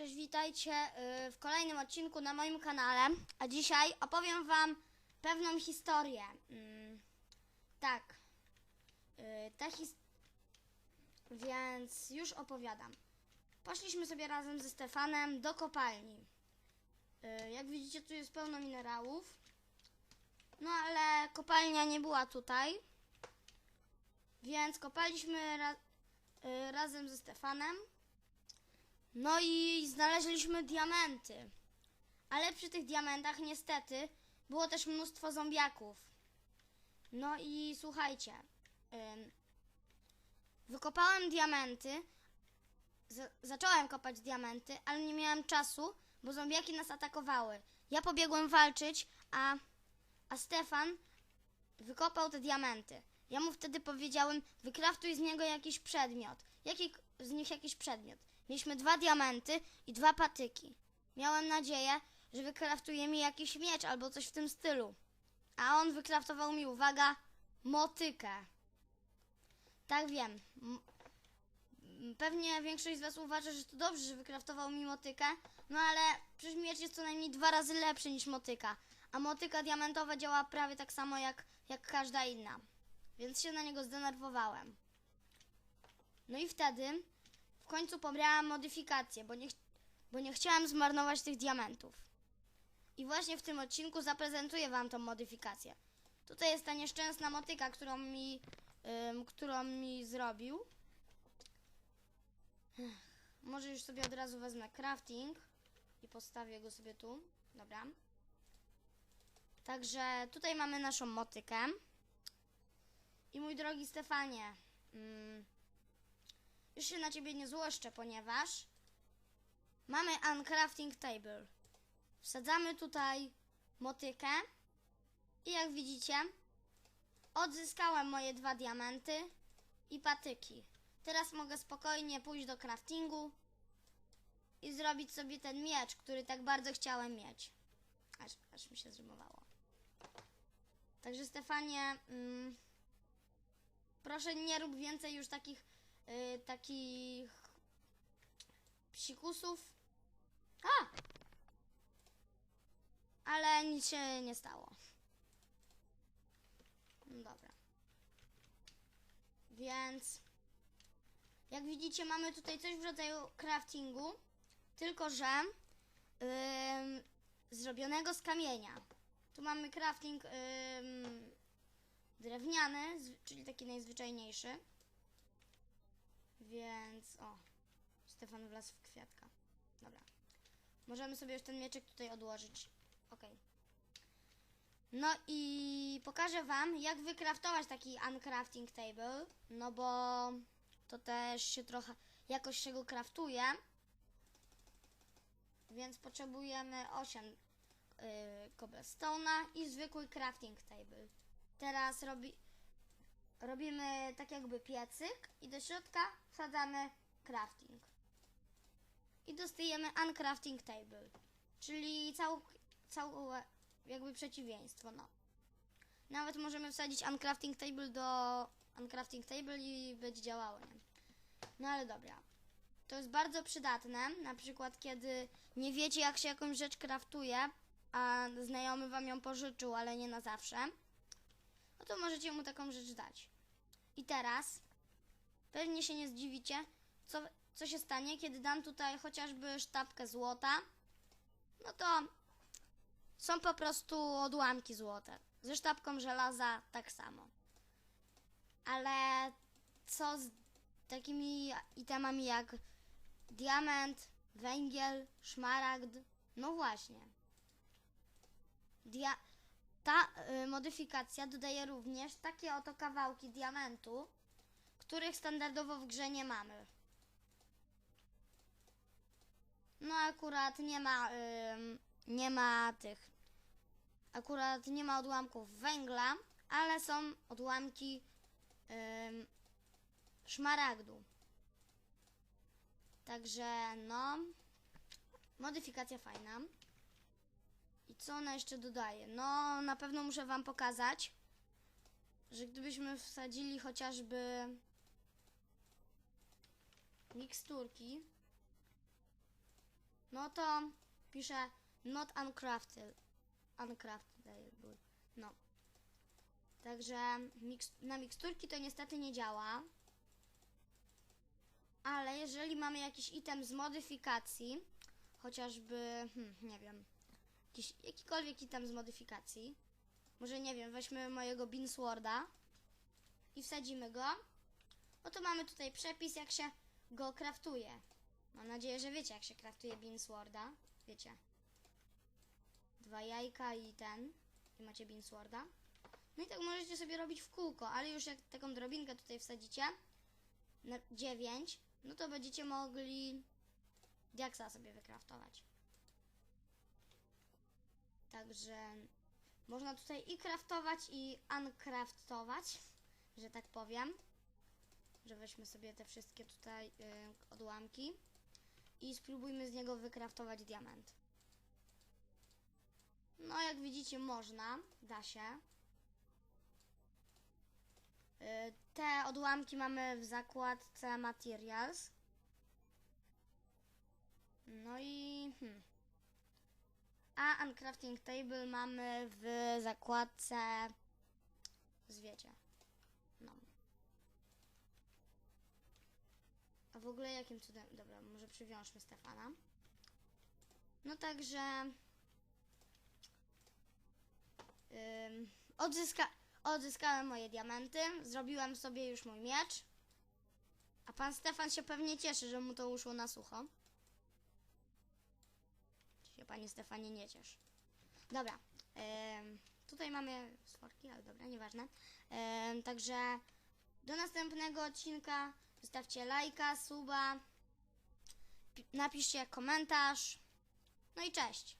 Cześć, witajcie y, w kolejnym odcinku na moim kanale. A dzisiaj opowiem Wam pewną historię. Mm, tak. Y, Ta his... Więc już opowiadam. Poszliśmy sobie razem ze Stefanem do kopalni. Y, Jak widzicie, tu jest pełno minerałów. No ale kopalnia nie była tutaj. Więc kopaliśmy ra... razem ze Stefanem. No i znaleźliśmy diamenty. Ale przy tych diamentach niestety było też mnóstwo zombiaków. No i słuchajcie. ym, wykopałem diamenty. Zacząłem kopać diamenty, ale nie miałem czasu, bo zombiaki nas atakowały. Ja pobiegłem walczyć, a, a Stefan wykopał te diamenty. Ja mu wtedy powiedziałem, wykraftuj z niego jakiś przedmiot. Jaki z nich jakiś przedmiot. Mieliśmy dwa diamenty i dwa patyki. Miałem nadzieję, że wykraftuje mi jakiś miecz albo coś w tym stylu. A on wykraftował mi, uwaga, motykę. Tak wiem. Pewnie większość z Was uważa, że to dobrze, że wykraftował mi motykę, no ale przecież miecz jest co najmniej dwa razy lepszy niż motyka. A motyka diamentowa działa prawie tak samo jak, jak każda inna. Więc się na niego zdenerwowałem. No i wtedy końcu pobrałam modyfikację, bo nie, bo nie chciałam zmarnować tych diamentów. I właśnie w tym odcinku zaprezentuję Wam tą modyfikację. Tutaj jest ta nieszczęsna motyka, którą mi, którą mi zrobił. Może już sobie od razu wezmę crafting i postawię go sobie tu. Dobra. Także tutaj mamy naszą motykę. I mój drogi Stefanie, mm, już się na ciebie nie złoszczę, ponieważ mamy uncrafting table. Wsadzamy tutaj motykę i jak widzicie, odzyskałem moje dwa diamenty i patyki. Teraz mogę spokojnie pójść do craftingu i zrobić sobie ten miecz, który tak bardzo chciałem mieć. Aż, aż mi się zrymowało. Także Stefanie, mm, proszę nie rób więcej już takich y, takich psikusów. A! Ale nic się nie stało. No dobra. Więc jak widzicie mamy tutaj coś w rodzaju craftingu, tylko że ym, zrobionego z kamienia. Tu mamy crafting ym, drewniany, czyli taki najzwyczajniejszy. Więc o, Stefan wlazł w kwiatka. Dobra. Możemy sobie już ten mieczek tutaj odłożyć. Ok. No i pokażę Wam, jak wykraftować taki uncrafting table. No bo to też się trochę jakoś się go kraftuje. Więc potrzebujemy 8 yy, cobblestone'a i zwykły crafting table. Teraz robi, robimy tak jakby piecyk i do środka wsadzamy crafting. I dostajemy uncrafting table, czyli cał, całe jakby przeciwieństwo, no. Nawet możemy wsadzić uncrafting table do uncrafting table i będzie działało, nie? No ale dobra. To jest bardzo przydatne, na przykład kiedy nie wiecie jak się jakąś rzecz kraftuje, a znajomy wam ją pożyczył, ale nie na zawsze, no to możecie mu taką rzecz dać. I teraz pewnie się nie zdziwicie, co, co się stanie, kiedy dam tutaj chociażby sztabkę złota. No to są po prostu odłamki złota. Ze sztabką żelaza tak samo. Ale co z takimi itemami jak diament, węgiel, szmaragd? No właśnie. Dia- ta y, modyfikacja dodaje również takie oto kawałki diamentu, których standardowo w grze nie mamy. No akurat nie ma, ym, nie ma tych, akurat nie ma odłamków węgla, ale są odłamki ym, szmaragdu. Także no, modyfikacja fajna. I co ona jeszcze dodaje? No, na pewno muszę Wam pokazać, że gdybyśmy wsadzili chociażby miksturki, no to piszę not uncrafted. Uncrafted. No. Także na miksturki to niestety nie działa. Ale jeżeli mamy jakiś item z modyfikacji, chociażby, hmm, nie wiem, jakiś, jakikolwiek item z modyfikacji, może nie wiem, weźmy mojego Beansworda i wsadzimy go, no to mamy tutaj przepis, jak się go kraftuje. Mam nadzieję, że wiecie, jak się kraftuje Beansworda. Wiecie. Dwa jajka i ten. I macie Beansworda. No i tak możecie sobie robić w kółko, ale już jak taką drobinkę tutaj wsadzicie, na 9, no to będziecie mogli diaksa sobie wykraftować. Także można tutaj i kraftować, i uncraftować, że tak powiem. Że weźmy sobie te wszystkie tutaj y, odłamki i spróbujmy z niego wykraftować diament. No, jak widzicie, można, da się. Y, Te odłamki mamy w zakładce Materials. No i. Hmm. A Uncrafting Table mamy w zakładce. Zwiecie. No. A w ogóle jakim cudem. Dobra, może przywiążmy Stefana. No także. Ym, odzyska, odzyskałem moje diamenty. Zrobiłem sobie już mój miecz. A pan Stefan się pewnie cieszy, że mu to uszło na sucho. Panie Stefanie nie ciesz? Dobra. tutaj mamy sworki, ale dobra, nieważne. Ym, także do następnego odcinka zostawcie lajka, suba, pi- napiszcie komentarz. No i cześć.